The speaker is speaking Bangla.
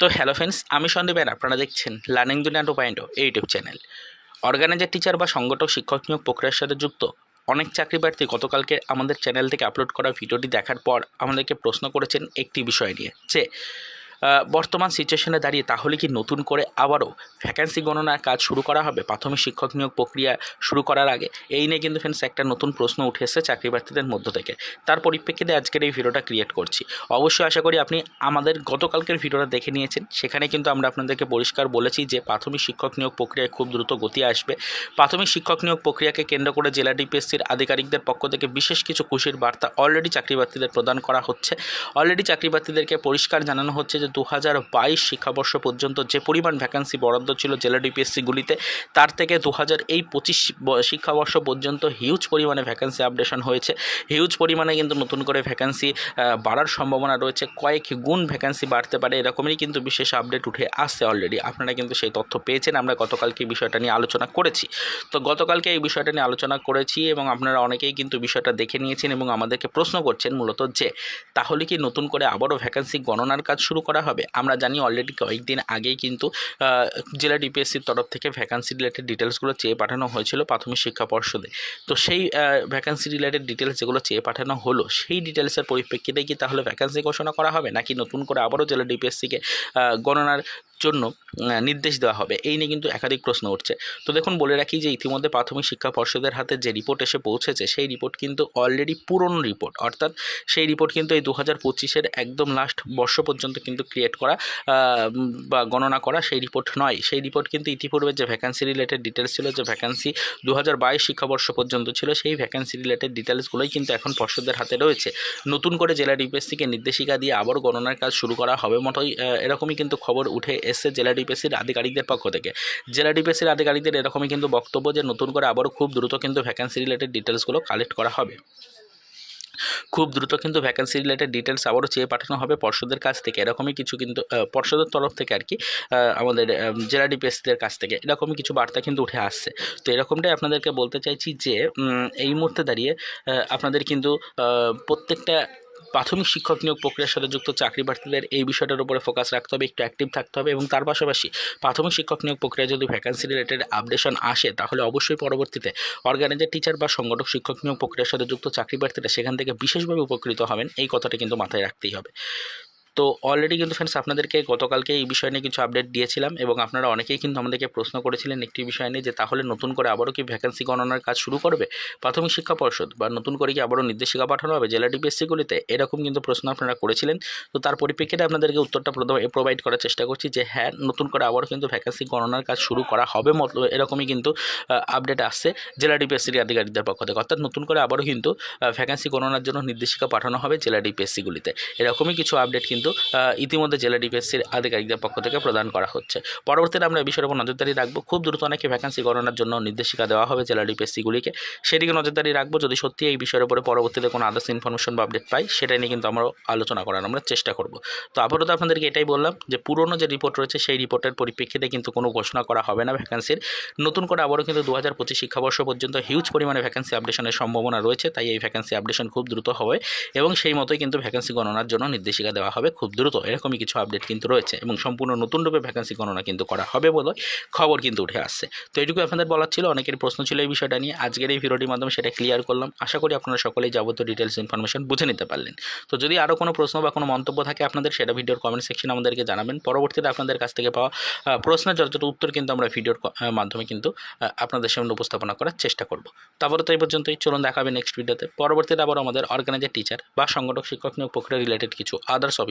তো হ্যালো ফ্রেন্ডস, আমি সন্দীপ আর আপনারা দেখছেন learning Duniya two point YouTube channel. Organizer, teacher বা সংগঠক, শিক্ষক নিয়োগ প্রক্রিয়ার সাথে যুক্ত অনেক চাকরি প্রার্থী গতকালকে আমাদের চ্যানেল থেকে আপলোড করা ভিডিওটি দেখার পর আমাদেরকে প্রশ্ন করেছেন একটি বিষয় নিয়ে। যে বর্তমান সিচুয়েশনে দাঁড়িয়ে তাহলে কি নতুন করে আবারও ভ্যাকেন্সি গণনার কাজ শুরু করা হবে? প্রাথমিক শিক্ষক নিয়োগ প্রক্রিয়া শুরু করার আগে? এই নিয়ে কিন্তু ফ্রেন্ডস একটা নতুন প্রশ্ন উঠে এসেছে চাকরি প্রার্থীদের মধ্য থেকে। তার পরিপ্রেক্ষিতে আজকের এই ভিডিওটা ক্রিয়েট করছি। অবশ্যই আশা করি আপনি আমাদের গতকালকের ভিডিওটা দেখে নিয়েছেন। সেখানে কিন্তু আমরা আপনাদেরকে পরিষ্কার বলেছি যে প্রাথমিক শিক্ষক নিয়োগ প্রক্রিয়ায় খুব দ্রুত গতি আসবে। প্রাথমিক শিক্ষক নিয়োগ প্রক্রিয়াকে কেন্দ্র করে জেলা ডিপিএসসির আধিকারিকদের পক্ষ থেকে বিশেষ কিছু খুশির বার্তা অলরেডি চাকরি প্রার্থীদের প্রদান করা হচ্ছে। অলরেডি চাকরি প্রার্থীদেরকে পরিষ্কার জানানো হচ্ছে যে দু হাজার বাইশ শিক্ষাবর্ষ পর্যন্ত যে পরিমাণ ভ্যাকান্সি বরাদ্দ ছিল জেলা ডিপিএসসিগুলিতে তার থেকে দু হাজার এই পঁচিশ শিক্ষাবর্ষ পর্যন্ত হিউজ পরিমাণে ভ্যাকান্সি আপডেশন হয়েছে। হিউজ পরিমাণে কিন্তু নতুন করে ভ্যাকান্সি বাড়ার সম্ভাবনা রয়েছে। কয়েক গুণ ভ্যাকান্সি বাড়তে পারে, এরকমই কিন্তু বিশেষ আপডেট উঠে আসছে অলরেডি আপনারা কিন্তু সেই তথ্য পেয়েছেন, আমরা গতকালকে বিষয়টা নিয়ে আলোচনা করেছি। তো গতকালকে এই বিষয়টা নিয়ে আলোচনা করেছি এবং আপনারা অনেকেই কিন্তু বিষয়টা দেখে নিয়েছেন এবং আমাদেরকে প্রশ্ন করছেন মূলত যে, তাহলে কি নতুন করে আবারও ভ্যাকান্সি গণনার কাজ শুরু করা হবে। আমরা জানি অলরেডি কয়েকদিন আগেই কিন্তু জেলা ডিপিএসসির তরফ থেকে ভ্যাকান্সি রিলেটেড ডিটেলসগুলো চেয়ে পাঠানো হয়েছিল প্রাথমিক শিক্ষা পর্ষদে। তো সেই ভ্যাকান্সি রিলেটেড ডিটেলস যেগুলো চেয়ে পাঠানো হলো, সেই ডিটেলসের পরিপ্রেক্ষিতে কি তাহলে ভ্যাকান্সি ঘোষণা করা হবে? নাকি নতুন করে আবারও জেলা ডিপিএসসিকে গণনার জন্য নির্দেশ দেওয়া হবে। এই নিয়ে কিন্তু একাধিক প্রশ্ন উঠছে। তো দেখুন, বলে রাখি যে ইতিমধ্যে প্রাথমিক শিক্ষা পর্ষদের হাতে যে রিপোর্ট এসে পৌঁছেছে, সেই রিপোর্ট কিন্তু অলরেডি পুরনো রিপোর্ট অর্থাৎ সেই রিপোর্ট কিন্তু এই দু হাজার পঁচিশের একদম লাস্ট বর্ষ পর্যন্ত কিন্তু ক্রিয়েট করা বা গণনা করা সেই রিপোর্ট নয়। সেই রিপোর্ট কিন্তু ইতিপূর্বে যে ভ্যাকান্সি রিলেটেড ডিটেলস ছিল, যে ভ্যাকান্সি দু হাজার বাইশ শিক্ষাবর্ষ পর্যন্ত ছিল, সেই ভ্যাকান্সি রিলেটেড ডিটেলসগুলোই কিন্তু এখন পর্ষদের হাতে রয়েছে। নতুন করে জেলা ডিপিএসসিকে নির্দেশিকা দিয়ে আবারও গণনার কাজ শুরু করা হবে মতোই এরকমই কিন্তু খবর উঠে এসছে জেলা ডিপিএসসির আধিকারিকদের পক্ষ থেকে। জেলা ডিপিএসসির আধিকারিকদের এরকমই কিন্তু বক্তব্য যে, নতুন করে আবারও খুব দ্রুত কিন্তু ভ্যাকেন্সি রিলেটেড ডিটেলসগুলো কালেক্ট করা হবে। খুব দ্রুত কিন্তু ভ্যাকেন্সি রিলেটেড ডিটেলস আবারও চেয়ে পাঠানো হবে পর্ষদের কাছ থেকে। এরকমই কিছু কিন্তু পর্ষদের তরফ থেকে আর কি আমাদের জেলা ডিপিএসসিদের কাছ থেকে এরকমই কিছু বার্তা কিন্তু উঠে আসছে। তো এরকমটাই আপনাদেরকে বলতে চাইছি যে এই মুহূর্তে দাঁড়িয়ে আপনাদের কিন্তু প্রত্যেকটা প্রাথমিক শিক্ষক নিয়োগ প্রক্রিয়ার সাথে যুক্ত চাকরি প্রার্থীদের এই বিষয়টার উপরে ফোকাস রাখতে হবে, একটু অ্যাক্টিভ থাকতে হবে এবং তার পাশাপাশি প্রাথমিক শিক্ষক নিয়োগ প্রক্রিয়া যদি ভ্যাকান্সি রিলেটেড আপডেশন আসে, তাহলে অবশ্যই পরবর্তীতে অর্গানাইজার টিচার বা সংগঠক শিক্ষক নিয়োগ প্রক্রিয়ার সাথে যুক্ত চাকরি প্রার্থীরা সেখান থেকে বিশেষভাবে উপকৃত হবেন। এই কথাটা কিন্তু মাথায় রাখতেই হবে। তো অলরেডি কিন্তু ফ্রেন্ডস আপনাদেরকে গতকালকে এই বিষয় নিয়ে কিছু আপডেট দিয়েছিলাম এবং আপনারা অনেকেই কিন্তু আমাদেরকে প্রশ্ন করেছিলেন একটি বিষয় নিয়ে যে তাহলে নতুন করে আবারও কি ভ্যাকেন্সি গণনার কাজ শুরু করবে? প্রাথমিক শিক্ষা পর্ষদ বা নতুন করে কি আবারও নির্দেশিকা পাঠানো হবে জেলা ডিপিএসসিগুলিতে এরকম কিন্তু প্রশ্ন আপনারা করেছিলেন। তো তার পরিপ্রেক্ষিতে আপনাদেরকে উত্তরটা প্রোভাইড করার চেষ্টা করছি যে হ্যাঁ নতুন করে আবারও কিন্তু ভ্যাকেন্সি গণনার কাজ শুরু করা হবে মতো, এরকমই কিন্তু আপডেট আসছে জেলা ডিপিএসসির আধিকারিকদের পক্ষ থেকে। অর্থাৎ নতুন করে আবারও কিন্তু ভ্যাকেন্সি গণনার জন্য নির্দেশিকা পাঠানো হবে জেলা ডিপিএসসিগুলিতে এরকমই কিছু আপডেট কিন্তু আহ, ইতিমধ্যে জেলা ডিপিএসসির আধিকারিকদের পক্ষ থেকে প্রদান করা হচ্ছে। পরবর্তীতে আমরা বিষয়ের উপর নজরদারি রাখব। খুব দ্রুত অনেকে ভ্যাকেন্সি গণনার জন্য নির্দেশিকা দেওয়া হবে জেলা ডিপিএসসিগুলিকে। সেদিকে নজরদারি রাখব। যদি সত্যি এই বিষয়ের উপরে পরবর্তীতে কোনো আদার্স ইনফরমেশন বা আপডেট পাই সেটা নিয়ে কিন্তু আমরা আলোচনা করার আমরা চেষ্টা করব। তো আপাতত আপনাদেরকে এটাই বললাম যে পুরনো যে রিপোর্ট রয়েছে সেই রিপোর্টের পরিপ্রেক্ষিতে কিন্তু কোনো ঘোষণা করা হবে না ভ্যাকেন্সির নতুন করে আবারও কিন্তু দু হাজার পঁচিশ শিক্ষাবর্ষ পর্যন্ত হিউজ পরিমাণে ভ্যাকেন্সি আপডেশনের সম্ভাবনা রয়েছে তাই এই ভ্যাকেন্সি আপডেশন খুব দ্রুত হবে এবং সেই মতোই কিন্তু ভ্যাকেন্সি গণনার জন্য নির্দেশিকা দেওয়া হবে। খুব দ্রুত এরকমই কিছু আপডেট কিন্তু রয়েছে এবং সম্পূর্ণ নতুন রূপে ভ্যাকেন্সি গণনা কিন্তু করা হবে বলে খবর কিন্তু উঠে আসছে। তো এইটুকু আপনাদের বলার ছিল, অনেকের প্রশ্ন ছিল এই বিষয়টা নিয়ে। আজকের এই ভিডিওটির মাধ্যমে সেটা ক্লিয়ার করলাম। আশা করি আপনারা সকলেই যাবতীয় ডিটেলস ইনফরমেশন বুঝে নিতে পারলেন। তো যদি আরও কোনো প্রশ্ন বা কোনো মন্তব্য থাকে আপনাদের, সেটা ভিডিওর কমেন্ট সেকশনে আমাদেরকে জানাবেন। পরবর্তীতে আপনাদের কাছ থেকে পাওয়া প্রশ্নের যতটা উত্তর কিন্তু আমরা ভিডিওর মাধ্যমে কিন্তু আপনাদের সামনে উপস্থাপনা করার চেষ্টা করব। তারপরে তো এই পর্যন্তই। চলুন দেখাবে নেক্সট ভিডিওতে পরবর্তীতে আবার আমাদের অর্গানাইজার টিচার বা সংগঠক, শিক্ষক নিয়োগ প্রক্রিয়া রিলেটেড কিছু আদার্স